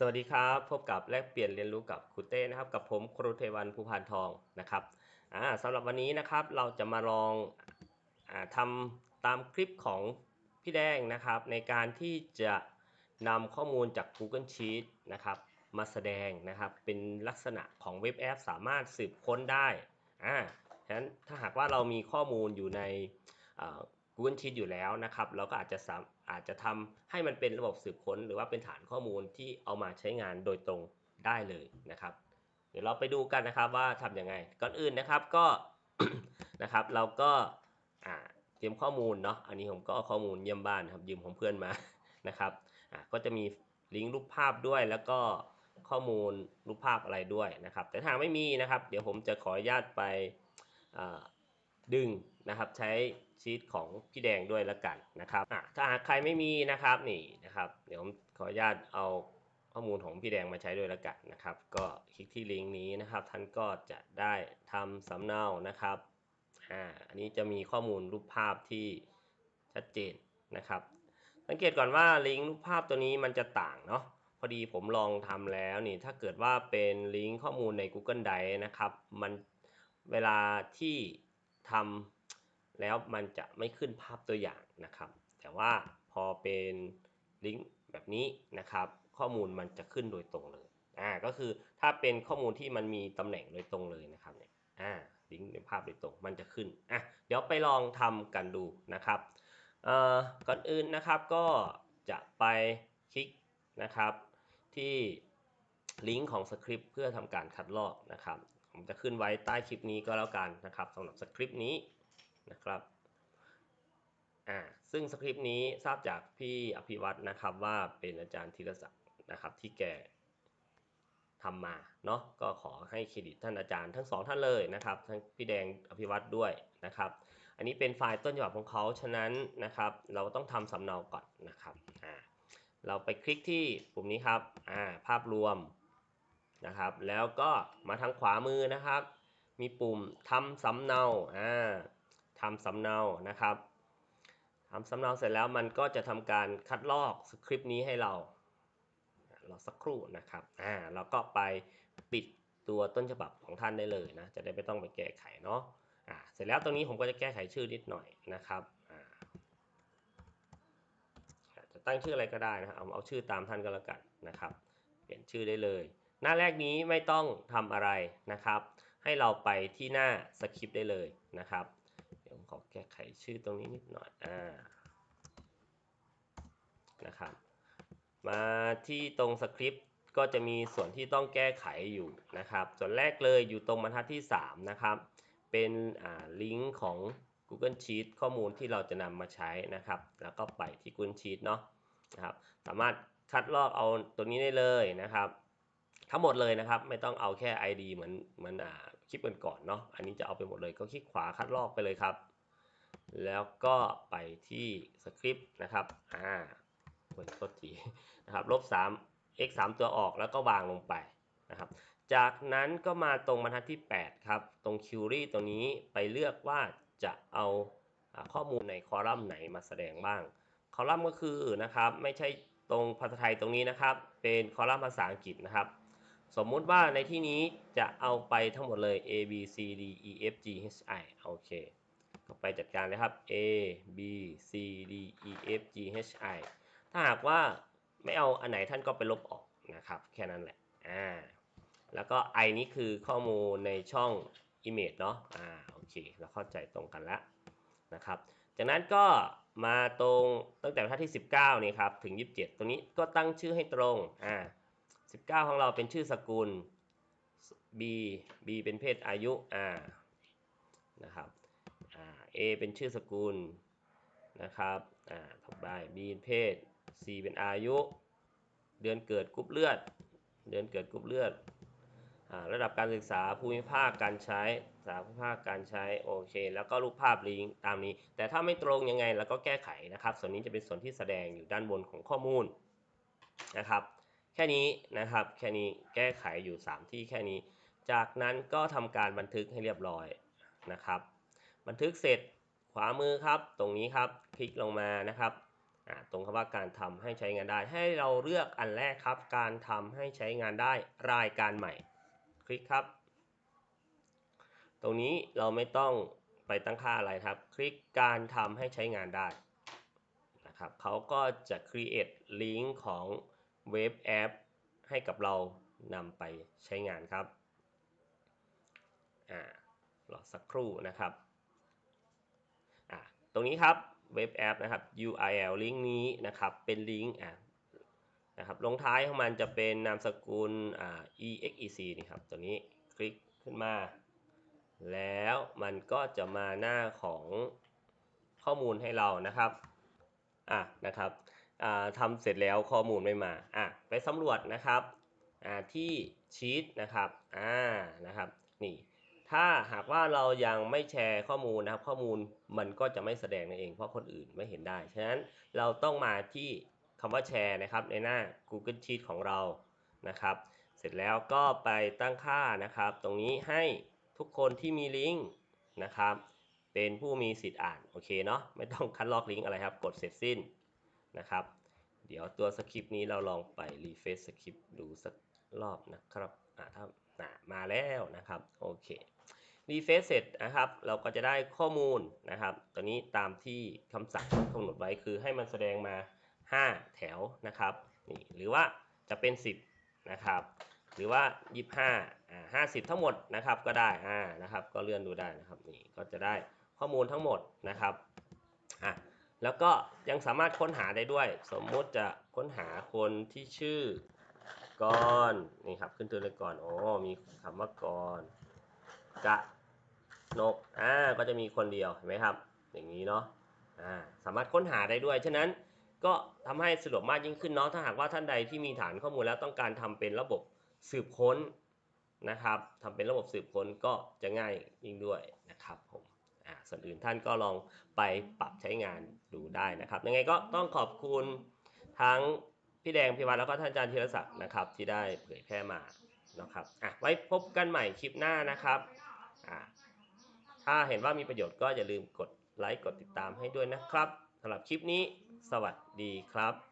สวัสดีครับ พบกับแลกเปลี่ยนเรียนรู้กับครูเต้นะครับ กับผมครูเทวันภูพานทองนะครับสำหรับวันนี้นะครับเราจะมาลองอทำตามคลิปของพี่แดงนะครับ ในการที่จะนำข้อมูลจาก Google Sheet นะครับมาแสดงนะครับเป็นลักษณะของเว็บแอปสามารถสืบค้นได้อ่าฉะนั้นถ้าหากว่าเรามีข้อมูลอยู่ใน Google Sheet อยู่แล้วนะครับเราก็อาจจะอาจจะทำให้มันเป็นระบบสืบค้น หรือว่าเป็นฐานข้อมูลที่เอามาใช้งานโดยตรงได้เลยนะครับ เดี๋ยวเราไปดูกันนะครับว่าทำยังไง ก่อนอื่นนะครับก็นะครับเราก็เตรียมข้อมูลเนาะอันนี้ผมก็ข้อมูลเยี่ยมบ้านครับยืมของเพื่อนมานะครับก็จะมีลิงก์รูปภาพด้วยแล้วก็ข้อมูลรูปภาพอะไรด้วยนะครับ แต่ถ้าไม่มีนะครับ เดี๋ยวผมจะขออนุญาตไปดึง นะครับใช้ชีตของพี่แดงด้วยแล้วกันนะครับถ้าหากใครไม่มีนะครับนี่นะครับเดี๋ยวผมขออนุญาตเอาข้อมูลของพี่แดงมาใช้ด้วยแล้วกันนะครับ ก็คลิกที่ลิงก์นี้นะครับ ท่านก็จะได้ทำสำเนานะครับอ่าอันนี้จะมีข้อมูลรูปภาพที่ชัดเจนนะครับ สังเกตก่อนว่าลิงก์รูปภาพตัวนี้มันจะต่างเนาะพอดีผมลองทำแล้วนี่ถ้าเกิดว่าเป็นลิงก์ข้อมูลใน Google Drive นะครับ มันเวลาที่ทำ แล้วมันจะไม่ขึ้นภาพตัวอย่างนะครับ แต่ว่าพอเป็นลิงก์แบบนี้นะครับ ข้อมูลมันจะขึ้นโดยตรงเลยอ่าก็คือถ้าเป็นข้อมูลที่มันมีตำแหน่งโดยตรงเลยนะครับเนี่ยอ่าลิงก์ในภาพโดยตรงมันจะขึ้นอะเดี๋ยวไปลองทำกันดูนะครับเอ่อก่อนอื่นนะครับก็จะไปคลิกนะครับ ที่ลิงก์ของสคริปต์เพื่อทำการคัดลอกนะครับ ผมจะขึ้นไว้ใต้คลิปนี้ก็แล้วกันนะครับสำหรับสคริปต์นี้ นะครับอ่าซึ่งสคริปต์นี้ทราบจากพี่อภิวัตนะครับว่าเป็นอาจารย์ธีรศักดิ์นะครับที่แกทำมาเนาะก็ขอให้เครดิตท่านอาจารย์ทั้งสองท่านเลยนะครับทั้งพี่แดงอภิวัตด้วยนะครับ อันนี้เป็นไฟล์ต้นฉบับของเขาฉะนั้นนะครับ เราต้องทำสำเนาก่อนนะครับอ่าเราไปคลิกที่ปุ่มนี้ครับอ่าภาพรวมนะครับ แล้วก็มาทางขวามือนะครับ มีปุ่มทำสำเนาอ่า ทำสำเนานะครับทำสำเนาเสร็จแล้วมันก็จะทำการคัดลอกสคริปต์นี้ให้เรารอสักครู่นะครับอ่าเราก็ไปปิดตัวต้นฉบับของท่านได้เลยนะจะได้ไม่ต้องไปแก้ไขเนาะอ่าเสร็จแล้วตรงนี้ผมก็จะแก้ไขชื่อนิดหน่อยนะครับอ่าจะตั้งชื่ออะไรก็ได้นะเอาเอาชื่อตามท่านก็แล้วกันนะครับ เปลี่ยนชื่อได้เลย หน้าแรกนี้ไม่ต้องทำอะไรนะครับ ให้เราไปที่หน้าสคริปต์ได้เลยนะครับ ผมขอแก้ไขชื่อตรงนี้นิดหน่อยอ่านะครับมาที่ตรงสคริปต์ก็จะมีส่วนที่ต้องแก้ไขอยู่นะครับ ส่วนแรกเลยอยู่ตรงบรรทัดที่ 3 นะครับ เป็นลิงก์ของ Google Sheet ข้อมูลที่เราจะนำมาใช้นะครับ แล้วก็ไปที่ Google Sheet เนาะนะครับสามารถคัดลอกเอาตัวนี้ได้เลยนะครับ ทั้งหมดเลยนะครับ ไม่ต้องเอาแค่ ID เหมือนเหมือนอ่า คลิปก่อนๆเนาะอันนี้จะเอาไปหมดเลยก็คลิกขวาคัดลอกไปเลยครับ แล้วก็ไปที่สคริปต์นะครับอ่าโอ้ยโทษทีนะครับลบ3 x 3ตัวออกแล้วก็วางลงไปนะครับ จากนั้นก็มาตรงบรรทัดที่ 8 ครับ ตรง query ตัวนี้ไปเลือกว่าจะเอาข้อมูลในคอลัมน์ไหนมาแสดงบ้าง คอลัมน์ก็คือนะครับไม่ใช่ตรงภาษาไทยตรงนี้นะครับ เป็นคอลัมน์ภาษาอังกฤษนะครับ สมมุติว่าในที่นี้จะเอาไปทั้งหมดเลย A B C D E F G H I โอเคก็ไปจัดการเลยครับ A B C D E F G H I ถ้าหากว่าไม่เอาอันไหนท่านก็ไปลบออกนะครับ แค่นั้นแหละอ่าแล้วก็ i นี้คือข้อมูลในช่อง image เนาะอ่าโอเคเราเข้าใจตรงกันแล้วนะครับจากนั้นก็มาตรงตั้งแต่บรรทัดที่ 19นี่ครับถึง 27 ตรงนี้ก็ตั้งชื่อให้ตรงอ่า 19 ของเราเป็นชื่อสกุล b b เป็นเพศอายุอ่านะครับ a เป็นชื่อสกุลนะครับอ่าต่อไป b เป็นเพศ c เป็นอายุ เดือนเกิดกรุ๊ปเลือด เดือนเกิดกรุ๊ปเลือดระดับการศึกษาภูมิภาคการใช้สาภูมิภาคการใช้โอเค แล้วก็รูปภาพลิงก์ตามนี้ แต่ถ้าไม่ตรงยังไงเราก็แก้ไขนะครับ ส่วนนี้จะเป็นส่วนที่แสดงอยู่ด้านบนของข้อมูลนะครับ แค่นี้นะครับ แค่นี้แก้ไขอยู่ 3 ที่แค่นี้ จากนั้นก็ทำการบันทึกให้เรียบร้อยนะครับ บันทึกเสร็จขวามือครับ ตรงนี้ครับคลิกลงมานะครับตรงคำว่าการทำให้ใช้งานได้ ให้เราเลือกอันแรกครับ การทำให้ใช้งานได้รายการใหม่ คลิกครับ ตรงนี้เราไม่ต้องไปตั้งค่าอะไรครับ คลิกการทำให้ใช้งานได้นะครับเขาก็จะ create ลิงก์ของ เว็บแอปให้กับเรานำไปใช้งานครับอ่ารอสักครู่นะครับอ่าตรงนี้ครับเว็บแอปนะครับ URL ลิงก์นี้นะครับเป็นลิงก์อ่านะครับลงท้ายของมันจะเป็นนามสกุลอ่า exec นี่ครับตัวนี้คลิกขึ้นมา แล้วมันก็จะมาหน้าของข้อมูลให้เรานะครับอะนะครับ อ่าทำเสร็จแล้วข้อมูลไม่มาอะไปสำรวจนะครับอ่าที่ชีตนะครับอ่านะครับนี่ถ้าหากว่าเรายังไม่แชร์ข้อมูลนะครับ ข้อมูลมันก็จะไม่แสดงนั่นเอง เพราะคนอื่นไม่เห็นได้ฉะนั้นเราต้องมาที่คำว่าแชร์นะครับ ในหน้า Google Sheet ของเรานะครับ เสร็จแล้วก็ไปตั้งค่านะครับ ตรงนี้ให้ทุกคนที่มีลิงก์นะครับ เป็นผู้มีสิทธิ์อ่านโอเคเนาะไม่ต้องคัดลอกลิงก์อะไรครับ กดเสร็จสิ้น นะครับ เดี๋ยวตัวสคริปต์นี้เราลองไปรีเฟซสคริปต์ดูสักรอบนะครับอ่าถ้าอ่ามาแล้วนะครับ โอเครีเฟซเสร็จนะครับ เราก็จะได้ข้อมูลนะครับ ตัวนี้ตามที่คำสั่งกำหนดไว้คือให้มันแสดงมา 5 แถวนะครับนี่หรือว่าจะเป็น 10 นะครับ หรือว่า 25อ่า50 ทั้งหมดนะครับก็ได้อ่านะครับ ก็เลื่อนดูได้นะครับนี่ก็จะได้ข้อมูลทั้งหมดนะครับอะ แล้วก็ยังสามารถค้นหาได้ด้วย สมมุติจะค้นหาคนที่ชื่อกรนี่ครับขึ้นตัวเลยก่อนโอ้มีคำว่ากรกะนกอ่าก็จะมีคนเดียวเห็นไหมครับ อย่างนี้เนาะอ่าสามารถค้นหาได้ด้วยฉะนั้นก็ทำให้สะดวกมากยิ่งขึ้นเนาะถ้าหากว่าท่านใดที่มีฐานข้อมูลแล้วต้องการทำเป็นระบบสืบค้นนะครับทำเป็นระบบสืบค้นก็จะง่ายยิ่งด้วยนะครับผม ส่วนอื่นท่านก็ลองไปปรับใช้งานดูได้นะครับ ยังไงก็ต้องขอบคุณทั้งพี่แดงพี่วัดแล้วก็ท่านอาจารย์ธีรศักดิ์นะครับ ที่ได้เผยแพร่มานะครับอะไว้พบกันใหม่คลิปหน้านะครับอ่าถ้าเห็นว่ามีประโยชน์ก็อย่าลืมกดไลค์กดติดตามให้ด้วยนะครับสำหรับคลิปนี้ สวัสดีครับ